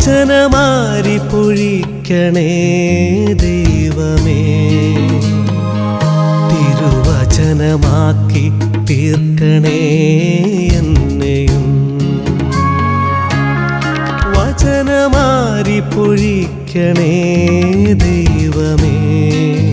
വചനമാരി പൊഴിക്കണേ ദൈവമേ. തിരുവചനമാക്കി തീർക്കണേ എന്നെയും. വചനമാരി പൊഴിക്കണേ ദൈവമേ.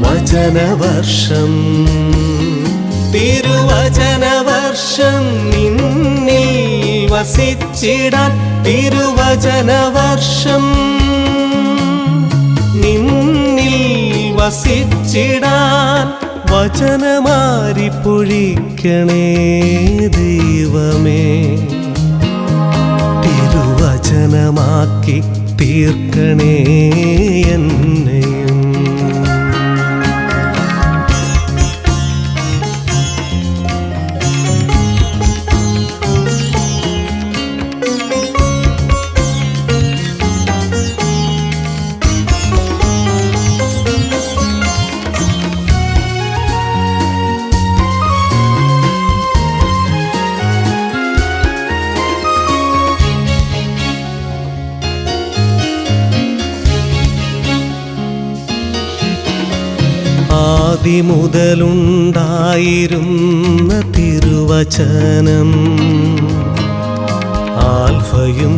വചനവർഷം വർഷം തിരുവചന വർഷം നിന്നിൽ വസിച്ചിട തിരുവചന വർഷം നിന്നിൽ വസിച്ചിടാൻ വചനമാരി പൊഴിക്കണേ തിരുവചനമാക്കി തീർക്കണേ എന്നെയും ആദിമുതലുണ്ടായിരുന്ന തിരുവചനം. ആൽഫയും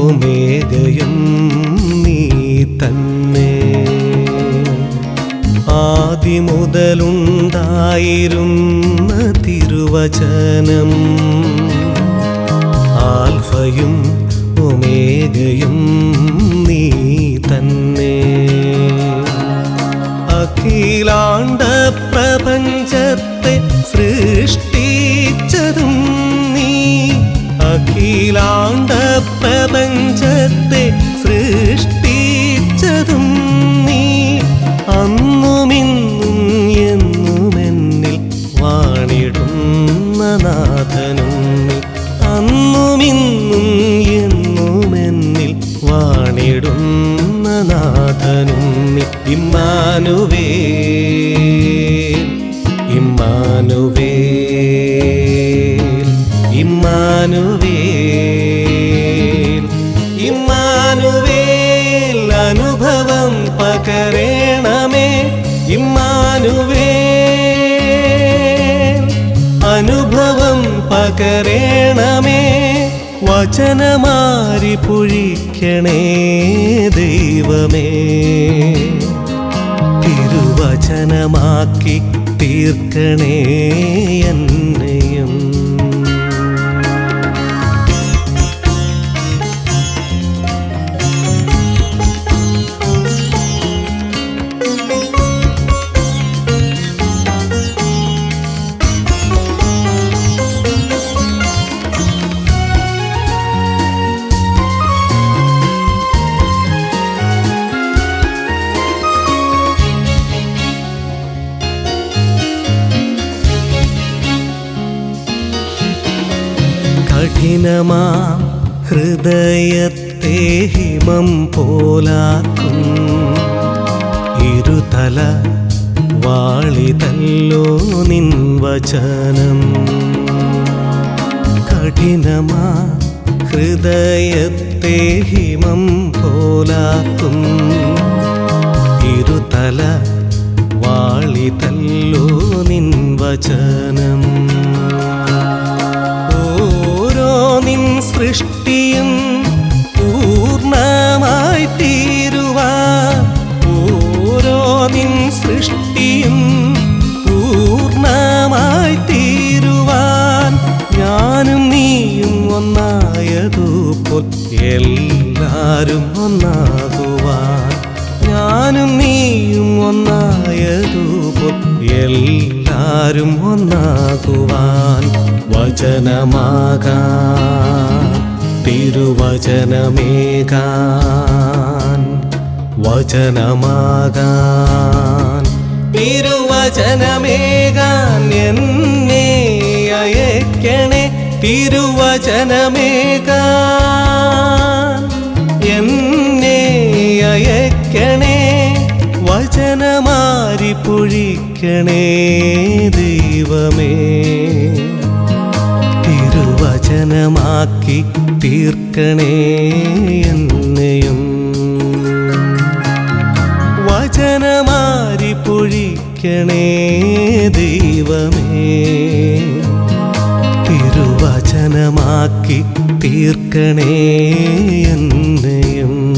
ഒമേഗയും നീ തന്നെ. ആദിമുതലുണ്ടായിരുന്ന തിരുവചനം. ആൽഫയും ഒമേഗയും വാണിടുന്ന നാഥനും ഇമ്മാനുവേ. ഇമ്മാനുവേ. ഇമ്മാനുവേ അനുഭവം പകരേണമേ. ഇമ്മാനുവേ അനുഭവം പകരേണമേ. വചനമാരി പൊഴിക്കണേ ദൈവമേ. തിരുവചനമാക്കി തീർക്കണേ എന്നെയും കഠിനമാ ഹൃദയത്തെ ഹിമം പോലാക്കും. ഇരുതല വാളിതല്ലോ നിൻ വചനം. കഠിനമാ ഹൃദയത്തെ ഹിമം പോലാക്കും. ഇരുതല വാളിതല്ലോ നിൻ വചനം. നിൻ സൃഷ്ടിയും പൂർണമായി തീരുവാൻ ഓരോ നിൻ സൃഷ്ടിയും പൂർണമായി തീരുവാൻ ഞാനും നീയും ഒന്നായതുപോലെ പോൽ എല്ലാരും ഒന്നാകുവാൻ ഞാനും നീയും ഒന്നായതുപോൽ എല്ലാരും ഒന്നാകുവാൻ വചനമാകാൻ തിരുവചനമേകാൻ വചനമാകാൻ. തിരുവചനമേകാൻ എന്നെ അയക്കണേ. അയക്കണേ. പൊഴിക്കണേ ദൈവമേ. തിരുവചനമാക്കി തീർക്കണേ എന്നെയും. വചനമാരി പൊഴിക്കണേ ദൈവമേ. തിരുവചനമാക്കി തീർക്കണേ എന്നെയും.